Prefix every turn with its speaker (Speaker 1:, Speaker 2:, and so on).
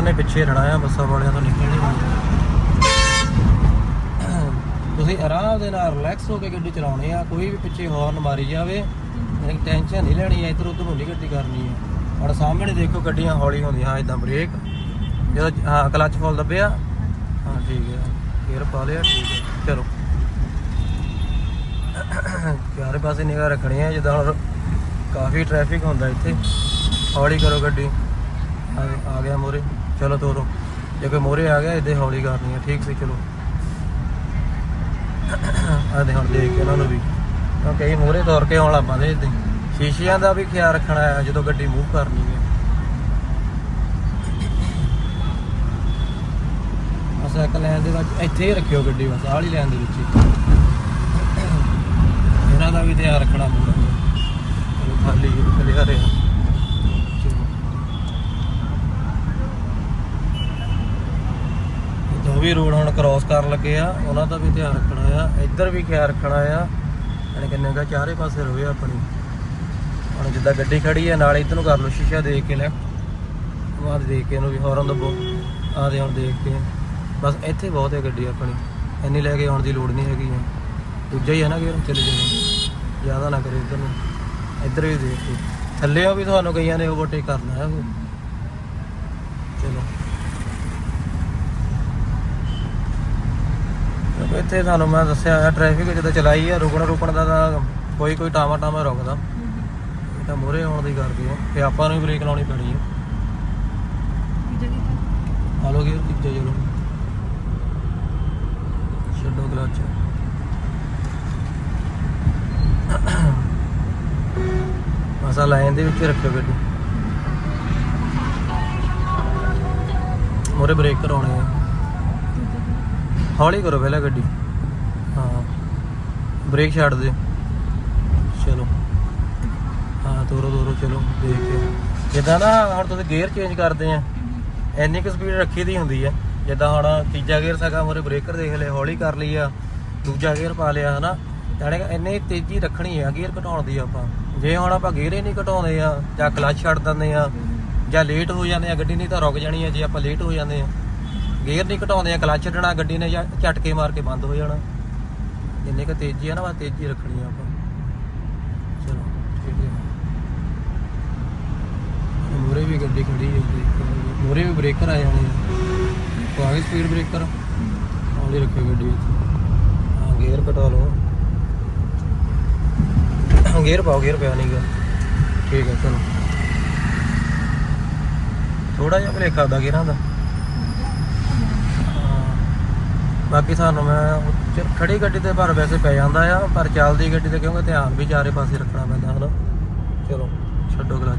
Speaker 1: ਇਹਨਾਂ ਨੇ ਪਿੱਛੇ ਰਹਿਣਾ ਬੱਸਾਂ ਵਾਲਿਆਂ ਤੋਂ ਨਿਕਲ ਨਹੀਂ। ਤੁਸੀਂ ਆਰਾਮ ਦੇ ਨਾਲ ਰਿਲੈਕਸ ਹੋ ਕੇ ਗੱਡੀ ਚਲਾਉਣੀ ਆ, ਕੋਈ ਵੀ ਪਿੱਛੇ ਹਾਰਨ ਮਾਰੀ ਜਾਵੇ ਟੈਨਸ਼ਨ ਨਹੀਂ ਲੈਣੀ ਇੱਧਰ ਉੱਧਰ ਨਹੀਂ ਗੱਡੀ ਕਰਨੀ ਹੈ ਹੁਣ ਸਾਹਮਣੇ ਦੇਖੋ ਗੱਡੀਆਂ ਹੌਲੀ ਹੁੰਦੀਆਂ, ਹਾਂ ਇਦਾਂ ਬ੍ਰੇਕ ਜਦੋਂ, ਹਾਂ ਕਲਚ ਫੁੱਲ ਦੱਬਿਆ, ਹਾਂ, ਠੀਕ ਹੈ ਗੇਅਰ ਪਾ ਲਿਆ, ਠੀਕ ਹੈ ਚਲੋ। ਚਾਰੇ ਪਾਸੇ ਨਿਗਾਹ ਰੱਖਣੀ ਹੈ ਜਿੱਦਾਂ ਕਾਫੀ ਟ੍ਰੈਫਿਕ ਹੁੰਦਾ ਇੱਥੇ, ਹੌਲੀ ਕਰੋ ਗੱਡੀ। ਆ ਆ ਗਿਆ ਮੋਰੇ। ਚਲੋ ਤੋਰੋ ਜੇ ਕੋਈ ਮੋਰੇ ਆ ਗਿਆ ਇੱਥੇ ਹੌਲੀ ਕਰਨੀ ਹੈ ਠੀਕ ਸੀ, ਚਲੋ। ਆ ਦੇ ਹੁਣ ਦੇਖ ਕੇ ਉਹਨਾਂ ਨੂੰ ਵੀ। ਕਿਉਂਕਿ ਇਹ ਮੋਰੇ ਤੋਰ ਕੇ ਆਉਣ ਲੱਗ ਪੈਂਦੇ ਇੱਦਾਂ ਸ਼ੀਸ਼ਿਆਂ ਦਾ ਵੀ ਖਿਆਲ ਰੱਖਣਾ ਹੈ ਜਦੋਂ ਗੱਡੀ ਮੂਵ ਕਰਨੀ ਹੈ ਬਸ ਇੱਕ ਲੈਣ ਦੇ ਵਿੱਚ ਇੱਥੇ ਹੀ ਰੱਖਿਓ ਗੱਡੀ ਬਸ, ਆਹ ਵਾਲੀ ਲਾਈਨ ਦੇ ਵਿੱਚ ਹੀ। ਇਹਨਾਂ ਦਾ ਵੀ ਧਿਆਨ ਰੱਖਣਾ ਪਊਗਾ। ਚਲੋ, ਖਾਲੀ ਖਲਿਆ ਰਿਹਾ ਚਲੋ ਉਹ ਵੀ ਰੋਡ ਹੁਣ ਕ੍ਰਾਸ ਕਰਨ ਲੱਗੇ ਆ, ਉਹਨਾਂ ਦਾ ਵੀ ਧਿਆਨ ਰੱਖਣਾ ਆ। ਇੱਧਰ ਵੀ ਖਿਆਲ ਰੱਖਣਾ ਆ। ਯਾਨੀ ਕਿ ਨਿਗਾ ਚਾਰੇ ਪਾਸੇ ਰੋਵੇ ਆਪਣੀ। ਹੁਣ ਜਿੱਦਾਂ ਗੱਡੀ ਖੜੀ ਆ, ਨਾਲ ਇੱਧਰ ਨੂੰ ਕਰ ਲਓ ਸ਼ੀਸ਼ਾ ਦੇਖ ਕੇ ਲੈ। ਬਾਅਦ ਦੇਖ ਕੇ ਇਹਨੂੰ ਵੀ ਹੌਰਨ ਦੱਬੋ। ਆ ਦੇ ਹੁਣ ਦੇਖ ਕੇ। ਬਸ ਇੱਥੇ ਬਹੁਤ ਹੈ ਗੱਡੀ ਆਪਣੀ। ਇੰਨੀ ਲੈ ਕੇ ਆਉਣ ਦੀ ਲੋੜ ਨਹੀਂ ਹੈਗੀ ਹੈ ਦੂਜਾ ਹੀ ਹੈ ਨਾ ਕਿ ਚਲੇ ਜਾਣਾ। ਜ਼ਿਆਦਾ ਨਾ ਕਰੇ ਇੱਧਰ ਨੂੰ। ਇੱਧਰ ਵੀ ਦੇਖ ਕੇ। ਥੱਲੇੋਂ ਵੀ ਤੁਹਾਨੂੰ ਕਈਆਂ ਨੇ ਓਵਰਟੇਕ ਕਰਨਾ ਹੈ ਉਹ। ਚਲੋ ਕਿਉਂਕਿ ਇੱਥੇ ਤੁਹਾਨੂੰ ਮੈਂ ਦੱਸਿਆ ਹੈ ਟ੍ਰੈਫਿਕ ਜਦੋਂ ਚਲਾਈ ਆ ਰੁਕਣ ਰੁਕਣ ਦਾ ਤਾਂ ਕੋਈ ਕੋਈ ਟਾਮਾ ਟਾਮਾ ਰੁਕਦਾ। ਇਹ ਤਾਂ ਮੂਹਰੇ ਆਉਣ ਦੀ ਕਰਦੀ ਹੈ ਤੇ ਆਪਾਂ ਨੂੰ ਵੀ ਬ੍ਰੇਕ ਲਾਉਣੀ ਪੈਣੀ ਆ। ਲੋਗੇ ਤੀਜਾ ਚਲੋ ਛੱਡੋ ਕਲਚ ਮਸਾ ਲਾਈਨ ਦੇ ਵਿੱਚ ਰੱਖਿਓ ਗੱਡੀ। ਮੋਰੇ ਬ੍ਰੇਕ ਕਰਾਉਣੇ ਆ। ਹੌਲੀ ਕਰੋ ਪਹਿਲਾਂ ਗੱਡੀ। ਹਾਂ। ਬ੍ਰੇਕ ਛੱਡ ਦੇ। ਚਲੋ। ਹਾਂ, ਤੋਰੋ ਤੋਰੋ, ਚਲੋ, ਦੇਖ ਕੇ। ਜਿੱਦਾਂ ਨਾ ਹੁਣ ਤੁਸੀਂ ਗੇਅਰ ਚੇਂਜ ਕਰਦੇ ਆ, ਇੰਨੀ ਕੁ ਸਪੀਡ ਰੱਖੀ ਦੀ ਹੁੰਦੀ ਆ। ਜਿੱਦਾਂ ਹੁਣ ਤੀਜਾ ਗੇਅਰ ਸਗਾ ਮੋਰੇ ਬ੍ਰੇਕਰ ਦੇਖ ਲਿਆ, ਹੌਲੀ ਕਰ ਲਈ ਆ, ਦੂਜਾ ਗੇਅਰ ਪਾ ਲਿਆ, ਹਨਾ। ਜਾਣੇ ਕਿ ਇੰਨੀ ਤੇਜ਼ੀ ਰੱਖਣੀ ਆ ਗੇਅਰ ਘਟਾਉਣ ਦੀ ਆਪਾਂ। ਜੇ ਹੁਣ ਆਪਾਂ ਗੇਅਰ ਹੀ ਨਹੀਂ ਘਟਾਉਂਦੇ ਆ, ਜਾਂ ਕਲਚ ਛੱਡ ਦਿੰਦੇ ਆ, ਜਾਂ ਲੇਟ ਹੋ ਜਾਂਦੇ ਆ, ਗੱਡੀ ਨਹੀਂ ਤਾਂ ਰੁਕ ਜਾਣੀ ਆ, ਜੇ ਆਪਾਂ ਲੇਟ ਹੋ ਜਾਂਦੇ ਆ। ਗੇਅਰ ਨਹੀਂ ਘਟਾਉਂਦੇ ਆ, ਕਲਚ ਛੱਡਣਾ ਗੱਡੀ ਨੇ ਜਾਂ ਝਟਕੇ ਮਾਰ ਕੇ ਬੰਦ ਹੋ ਜਾਣਾ। ਜਿੰਨੀ ਕੁ ਤੇਜ਼ੀ ਆ ਨਾ, ਬਸ ਤੇਜ਼ੀ ਰੱਖਣੀ ਆ ਆਪਾਂ। ਚਲੋ, ਠੀਕ ਹੈ ਮੂਰੇ ਵੀ ਗੱਡੀ ਖੜੀ ਹੈ ਮੂਰੇ ਵੀ ਬ੍ਰੇਕਰ ਆ ਜਾਣੇ ਆ। ਉਹ ਸਪੀਡ ਬ੍ਰੇਕਰ ਹੌਲੀ ਰੱਖਿਓ ਗੱਡੀ ਵਿੱਚ। ਹਾਂ, ਗੇਅਰ ਘਟਾ ਲਓ। ਗੇਅਰ ਪਾਓ, ਗੇਅਰ ਪਿਆ ਨਹੀਂਗਾ। ਠੀਕ ਹੈ ਚਲੋ। ਥੋੜਾ ਜਿਹਾ ਭਲੇਖਾ ਦਾ ਗੇਅਰਾਂ ਦਾ ਹਾਂ। ਬਾਕੀ ਸਾਨੂੰ ਮੈਂ ਉੱਚ- ਖੜੀ ਗੱਡੀ ਤੇ ਪਰ ਵੈਸੇ ਪੈ ਜਾਂਦਾ ਆ, ਪਰ ਚੱਲਦੀ ਗੱਡੀ ਤੇ ਕਿਉਂਕਿ ਧਿਆਨ ਵੀ ਚਾਰੇ ਪਾਸੇ ਰੱਖਣਾ ਪੈਂਦਾ, ਹਨਾ? ਚਲੋ, ਛੱਡੋ ਕਲਚ